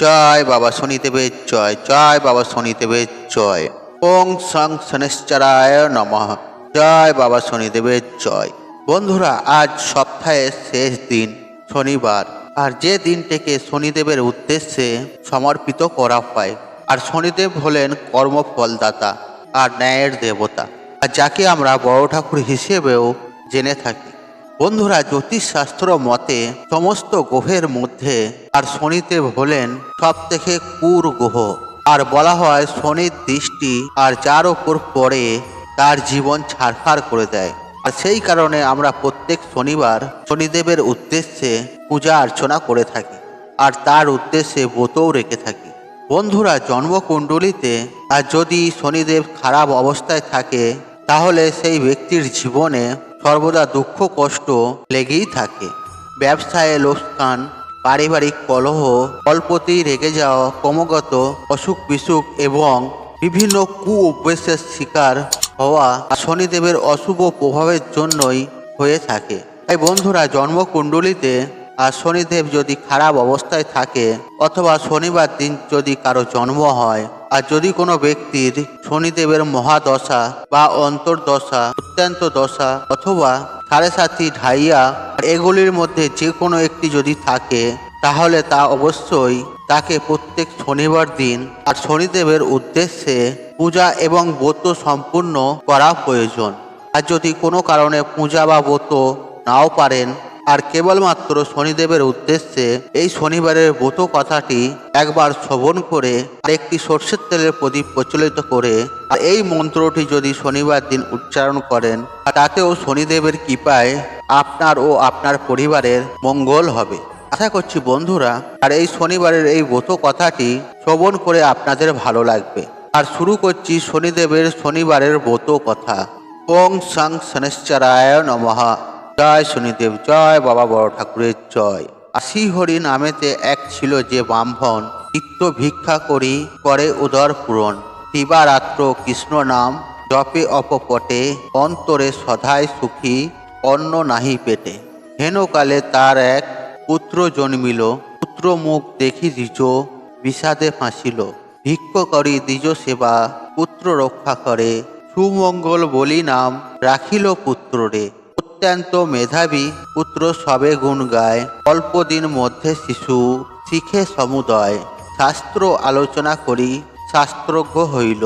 জয় বাবা শনিদেবের জয় জয় বাবা শনিদেবের জয়। ওং সং শনিশ্চরায় নমঃ। জয় বাবা শনিদেবের জয়। বন্ধুরা, আজ সপ্তাহের শেষ দিন, শনিবার। আর যে দিনটিকে শনিদেবের উদ্দেশ্যে সমর্পিত করা হয়, আর শনিদেব হলেন কর্মফলদাতা আর ন্যায়ের দেবতা, আর যাকে আমরা বড় ঠাকুর হিসেবেও জেনে থাকি। বন্ধুরা, জ্যোতিষশাস্ত্র মতে সমস্ত গ্রহের মধ্যে আর শনিদেব হলেন সব থেকে কুর গ্রহ আর বলা হয় শনির দৃষ্টি আর যার ওপর পড়ে তার জীবন ছাড়খাড় করে দেয়। আর সেই কারণে আমরা প্রত্যেক শনিবার শনিদেবের উদ্দেশ্যে পূজা অর্চনা করে থাকি। আর তার উদ্দেশ্যে ব্রতও রেখে থাকি। বন্ধুরা, জন্মকুণ্ডলিতে আর যদি শনিদেব খারাপ অবস্থায় থাকে, তাহলে সেই ব্যক্তির জীবনে সর্বদা দুঃখ কষ্ট লেগেই থাকে। ব্যবসায় লোকসান পারিবারিক কলহ অল্পতেই রেগে যাওয়া, ক্রমাগত অসুখ বিসুখ এবং বিভিন্ন কু অভ্যেসের শিকার হওয়া শনিদেবের অশুভ প্রভাবের জন্যই হয়ে থাকে। তাই বন্ধুরা, জন্মকুণ্ডলিতে আর শনিদেব যদি খারাপ অবস্থায় থাকে অথবা শনিবার দিন যদি কারও জন্ম হয় আর যদি কোনো ব্যক্তির শনিদেবের মহাদশা বা অন্তর্দশা, অত্যন্ত দশা অথবা সাড়ে সাতটি ঢাইয়া, এগুলির মধ্যে যে কোনো একটি যদি থাকে, তাহলে তা অবশ্যই তাকে প্রত্যেক শনিবার দিন আর শনিদেবের উদ্দেশ্যে পূজা এবং ব্রত সম্পূর্ণ করা প্রয়োজন। আর যদি কোনো কারণে পূজা বা ব্রত নাও পারেন আর কেবলমাত্র শনিদেবের উদ্দেশ্যে এই শনিবারের ব্রত কথাটি একবার শ্রবণ করে আর একটি সর্ষের তেলের প্রদীপ প্রচলিত করে আর এই মন্ত্রটি যদি শনিবার দিন উচ্চারণ করেন তাতেও শনিদেবের কৃপায় আপনার ও আপনার পরিবারের মঙ্গল হবে। আশা করছি বন্ধুরা, আর এই শনিবারের এই ব্রত কথাটি শ্রবণ করে আপনাদের ভালো লাগবে। আর শুরু করছি শনিদেবের শনিবারের ব্রত কথা। ওং সং শনিশ্চরায় নমঃ। জয় শনিদেব জয়, বাবা বড় ঠাকুরের জয়। আশি হরি নামেতে এক ছিল যে ব্রাহ্মণ, নিত্য ভিক্ষা করি করে উদর পূরণ। দিবারাত্র কৃষ্ণ নাম জপে অপপটে, অন্তরে সদায় সুখী, অন্ন নাহি পেটে। হেনকালে তার এক পুত্র জন্মিল পুত্র মুখ দেখি দ্বিজ, বিষাদে ফাঁসিল। ভিক্ষ করি দ্বিজ সেবা, পুত্র রক্ষা করে, সুমঙ্গল বলি নাম রাখিল পুত্ররে। অত্যন্ত মেধাবী পুত্র সবে গুণ গায়। অল্পদিন মধ্যে শিশু, শিখে সমুদয়। শাস্ত্র আলোচনা করি, শাস্ত্রজ্ঞ হইল।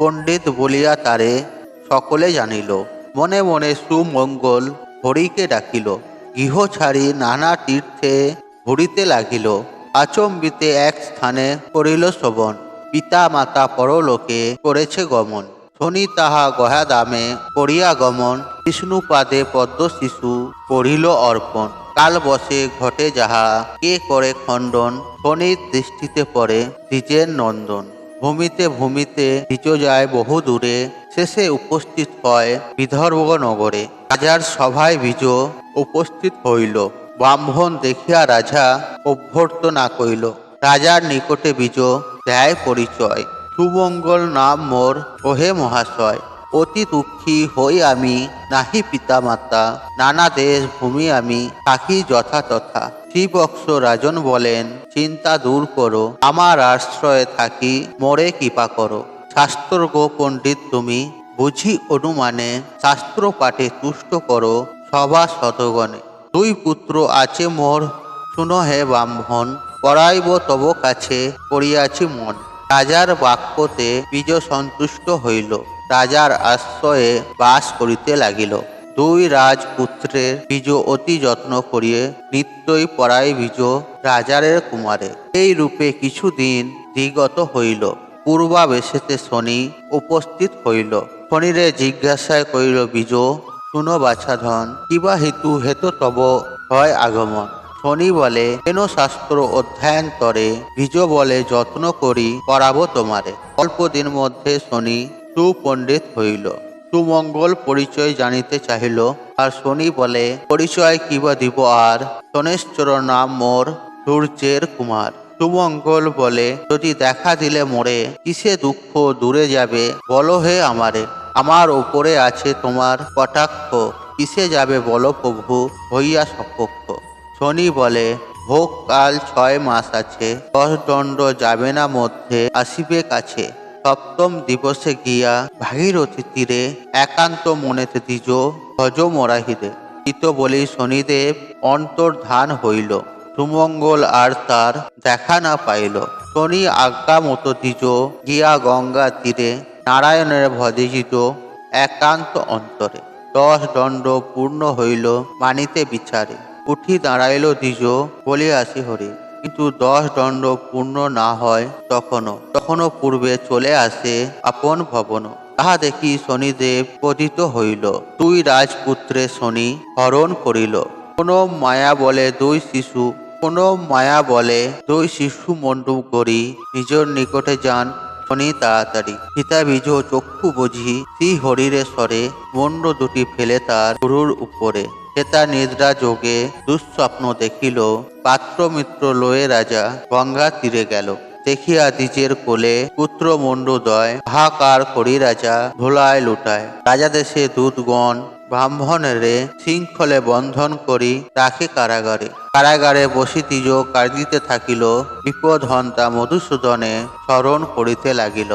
পণ্ডিত বলিয়া তারে সকলে জানিল। মনে মনে সুমঙ্গল হরিকে ডাকিল। গৃহ ছাড়ি নানা তীর্থে ঘুরিতে লাগিল। আচম্বিতে এক স্থানে করিল শোভন। পিতা মাতা পরলোকে করেছে গমন। শনি তাহা গহা দামে করিয়া গমন। বিষ্ণুপাদে পদ্ম শিশু পড়িল অর্পণ। কাল বসে ঘটে যাহা, কে করে খণ্ডন? শনির দৃষ্টিতে পড়ে দ্বিজের নন্দন। ভূমিতে ভূমিতে দ্বিজ যায় বহু দূরে, শেষে উপস্থিত হয় বিদর্ভ নগরে। রাজার সভায় বীজ উপস্থিত হইল। ব্রাহ্মণ দেখিয়া রাজা অভ্যর্থনা কইল রাজার নিকটে বীজ দেয় পরিচয়। সুমঙ্গল নাম মোর, ওহে মহাশয়, অতি দুঃখী হই আমি, নাহি পিতা মাতা নানা দেশ ভূমি আমি, থাকি যথা তথা। শ্রীবক্স রাজন বলেন, চিন্তা দূর করো, আমার আশ্রয়ে থাকি, মোরে কৃপা করো। শাস্ত্রজ্ঞ পণ্ডিত তুমি, বুঝি অনুমানে শাস্ত্র পাঠে তুষ্ট করো সভা শতগণে দুই পুত্র আছে মোর, শুনো হে ব্রাহ্মণ করাইব তব কাছে করিয়াছি মন। রাজার বাক্যতে বীজ সন্তুষ্ট হইল। রাজার আশ্রয়ে বাস করিতে লাগিল। দুই রাজপুত্রের বীজ অতি যত্ন করিয়ে নিত্যই পড়াই বীজ রাজারের কুমারে। এই রূপে কিছুদিন দিগত হইল। পূর্বাবেশেতে শনি উপস্থিত হইল। শনিরে জিজ্ঞাসায় করিল বীজ, শুনো বাছাধন কিবা হেতু হেতু তব হয় আগমন? শনি বলে, কেন শাস্ত্র অধ্যয়ন করে? বীজ বলে, যত্ন করি, করাবো তোমারে। অল্প দিন মধ্যে শনি সুপণ্ডিত হইল। সুমঙ্গল পরিচয় জানিতে চাহিল, আর শনি বলে, পরিচয় কিবা দিব আর? শনেশ্বর নাম মোর সূর্যের কুমার। সুমঙ্গল বলে, যদি দেখা দিলে মোরে, কিসে দুঃখ দূরে যাবে? বলো হে আমারে, আমার ওপরে আছে তোমার কটাক্ষ। কিসে যাবে বলো প্রভু, হইয়া সপক্ষ। শনি বলে, ভোগ কাল ছয় মাস আছে দশ দণ্ড যাবে না মধ্যে, আসিবে কাছে। সপ্তম দিবসে গিয়া ভাগীরথী তীরে একান্ত মনেতে দ্বিজ ভজ মরাহিদে ইত বলি, শনিদেব, অন্তর্ধান হইল। সুমঙ্গল আর তার দেখা না পাইল। শনি আজ্ঞা মতো দ্বিজ, গিয়া গঙ্গা তীরে, নারায়ণের ভজিত একান্ত অন্তরে। দশ দণ্ড পূর্ণ হইল মানিতে বিচারে। উঠি দাঁড়াইল দ্বিজ বলিয়াসি হরি, কিন্তু দশ দণ্ড পূর্ণ না হয় তখনও। তখনও পূর্বে চলে আসে আপন ভবন। তাহা দেখি শনিদেব পতিত হইল। দুই রাজপুত্রে শনি হরণ করিল। কোন মায়া বলে দুই শিশু, কোন মায়া বলে দুই শিশু মণ্ডপ করি। নিজের নিকটে যান শনি তাড়াতাড়ি। সীতা বীজ চক্ষু বুঝি শ্রী হরিরে স্বরে, মন্ড দুটি ফেলে তার গুরুর উপরে। সেতা নিদ্রা যোগে দুঃস্বপ্ন দেখিল পাত্র মিত্র লয়ে রাজা গঙ্গা তীরে গেল। দেখিয়া দ্বিজের কোলে পুত্র মণ্ডুদয় হাহাকার করি রাজা ধুলায় লুটায়। রাজা দেশে দূতগণ ব্রাহ্মণেরে শৃঙ্খলে বন্ধন করি রাখে কারাগারে। কারাগারে বসি তিজ কার্দিতে থাকিল বিপদ হন্তা মধুসূদনে স্মরণ করিতে লাগিল।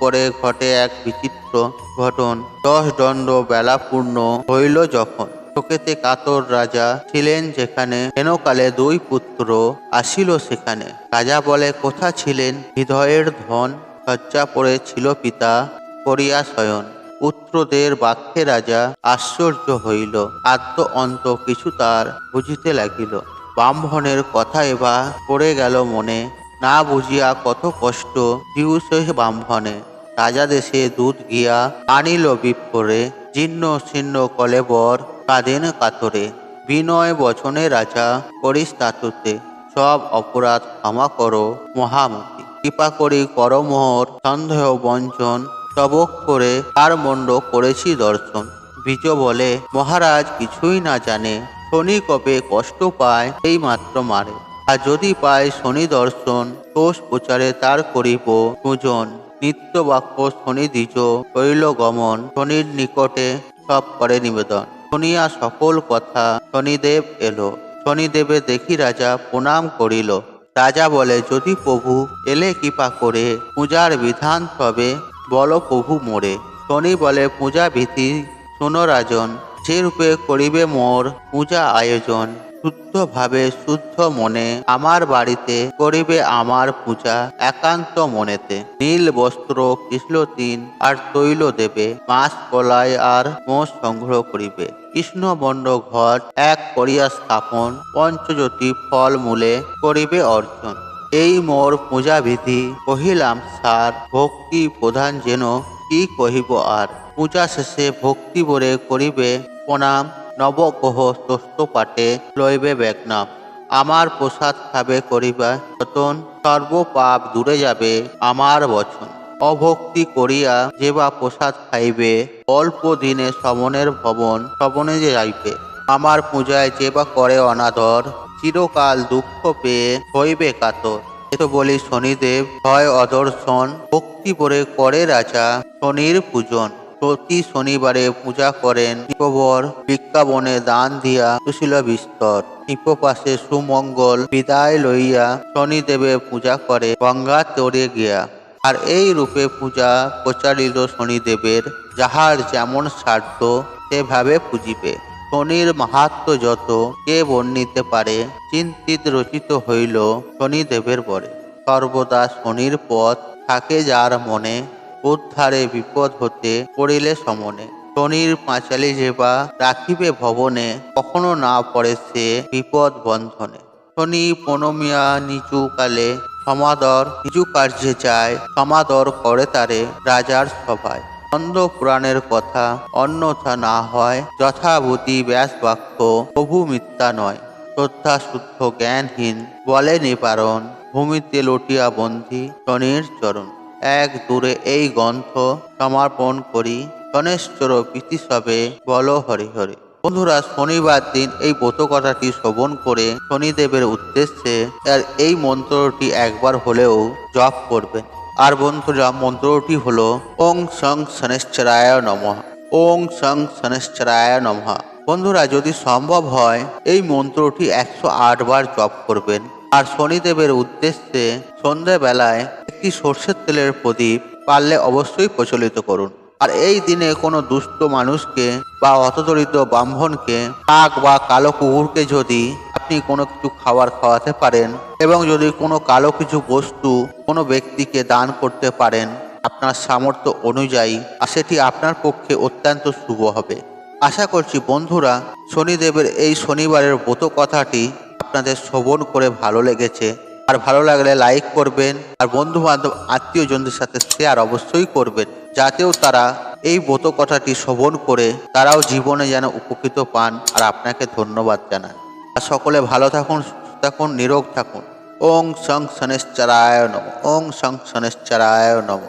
করে ঘটে এক বিচিত্র ঘটন, দশ দণ্ড বেলা পূর্ণ হইল যখন। শোকেতে কাতর রাজা ছিলেন যেখানে হেনকালে দুই পুত্র আসিল সেখানে। রাজা বলে, কোথা ছিলেন? হৃদয়ের ধন শয্যা পড়ে ছিল পিতা করিয়া শয়ন। পুত্রদের বাক্যে রাজা আশ্চর্য হইল। আত্ম অন্ত কিছু তার বুঝিতে লাগিল। ব্রাহ্মণের কথা এবা পড়ে গেল মনে। না বুঝিয়া কত কষ্ট দিউসে ব্রাহ্মণে। রাজা দেশে দুধ গিয়া আনিল বিপ্রে জীর্ণ শীর্ণ কলেবর কাঁদেন কাতরে। বিনয় বচনে, রাজা, করিস তাতুতে সব অপরাধ ক্ষমা করো মহামতি। কৃপা করি করমোহর, সন্দেহ, বঞ্চন তবক করে তার মণ্ড করেছি দর্শন। বীজ বলে, মহারাজ কিছুই না জানে। শনি কবে কষ্ট পায় এই মাত্র মারে। আর যদি পায় শনি দর্শন, দোষ প্রচারে তার করিব পূজন নিত্য বাক্য শনি দ্বিজ করিল গমন, শনির নিকটে সব করে নিবেদন। শুনিয়া সকল কথা শনিদেব এলো। শনিদেবে দেখি রাজা প্রণাম করিল। রাজা বলে, যদি প্রভু এলে কৃপা করে, পূজার বিধান তবে বল প্রভু মোরে। শনি বলে, পূজা বিধি শোনো রাজন, যে রূপে করিবে মোর পূজা আয়োজন শুদ্ধভাবে শুদ্ধ মনে আমার বাড়িতে করিবে আমার পূজা একান্ত মনেতে। নীল বস্ত্র কৃষ্ণ তিন আর তৈল দেবে, মাছ কলাই আর মোষ সংগ্রহ করিবে। কৃষ্ণ বন্ড ঘট এক করিয়া স্থাপন, পঞ্চজ্যোতি ফল মূলে করিবে অর্জন। এই মোর পূজা বিধি কহিলাম সার ভক্তি প্রধান যেন কি কহিব আর? পূজা শেষে ভক্তি বরে করিবে, প্রণাম নবগ্রহ ষষ্ঠ পাঠে লইবে ব্যাগনাম আমার প্রসাদ খাবে করিবা যতন, সর্বপাপ দূরে যাবে আমার বচন। অভক্তি করিয়া যে বা প্রসাদ খাইবে, অল্প দিনে সমনের ভবন শ্রবণে যে যাইবে। আমার পূজায় যে বা করে অনাদর, চিরকাল দুঃখ পেয়ে হইবে কাতর। এত বলি শনিদেব হয় অদর্শন, ভক্তি করে করে রাজা শনির পূজন। প্রতি শনিবারে পূজা করেন। নিপবর ভিক্ষাবনে দান দিয়া সুশীল বিস্তর। নিপপাশে সুমঙ্গল বিদায় লইয়া শনিদেবে পূজা করে, গঙ্গা তরে গিয়া। আর এই রূপে পূজা প্রচারিত শনিদেবের, যাহার যেমন স্বার্থ সেভাবে পুজিবে। শনির মাহাত্ম যত, কে বর্ণিতে পারে, চিন্তিত রচিত হইল শনিদেবের পরে। সর্বদা শনির পথ থাকে যার মনে উদ্ধারে বিপদ হতে পড়িলে সমনে। শনির পাঁচালি যেবা রাখিবে ভবনে, কখনো না পড়ে সে বিপদ বন্ধনে। শনি পনমিয়া নিচু কালে সমাদর, নিচু কার্যে যায়, সমাদর করে তারে রাজার সভায়। ছন্দ পুরাণের কথা অন্যথা না হয় যথাভূতি ব্যাস বাক্য প্রভু মিথ্যা নয়। শ্রদ্ধা শুদ্ধ জ্ঞানহীন বলে নিবারণ, ভূমিতে লটিয়া বন্ধি শনির চরণ। এক দূরে এই গ্রন্থ সমর্পণ করি। গণেশ্বর প্রীতি সবে বল হরি হরি। বন্ধুরা, শনিবার দিন এই ব্রত কথাটি শ্রবণ করে শনিদেবের উদ্দেশ্যে আর এই মন্ত্রটি একবার হলেও জপ করবেন। আর বন্ধুরা, মন্ত্রটি হল, ওং সং শনেশ্চরায় নমঃ। ওং সং শনেশ্চরায় নমঃ। বন্ধুরা, যদি সম্ভব হয়, এই মন্ত্রটি একশো আট বার জপ করবেন। আর শনিদেবের উদ্দেশ্যে সন্ধ্যাবেলায় একটি সর্ষের তেলের প্রদীপ পারলে অবশ্যই প্রচলিত করুন। আর এই দিনে কোনো দুস্থ মানুষকে বা হতদরিদ্র ব্রাহ্মণকে কাক বা কালো কুকুরকে যদি আপনি কোনো কিছু খাবার খাওয়াতে পারেন এবং যদি কোনো কালো কিছু বস্তু কোনো ব্যক্তিকে দান করতে পারেন, আপনার সামর্থ্য অনুযায়ী আর সেটি আপনার পক্ষে অত্যন্ত শুভ হবে। আশা করছি বন্ধুরা, শনিদেবের এই শনিবারের ব্রত কথাটি আপনাদের শ্রবণ করে ভালো লেগেছে। আর ভালো লাগলে লাইক করবেন, আর বন্ধু বান্ধব আত্মীয়জনদের সাথে শেয়ার অবশ্যই করবেন, যাতেও তারা এই ব্রত কথাটি শ্রবণ করে তারাও জীবনে যেন উপকৃত পান, আর আপনাকে ধন্যবাদ জানান আর সকলে ভালো থাকুন, সুস্থ থাকুন, নিরোগ থাকুন। ওং সং শনেশ্চরায় নম। ওং সং শনেশ্চরায় নম।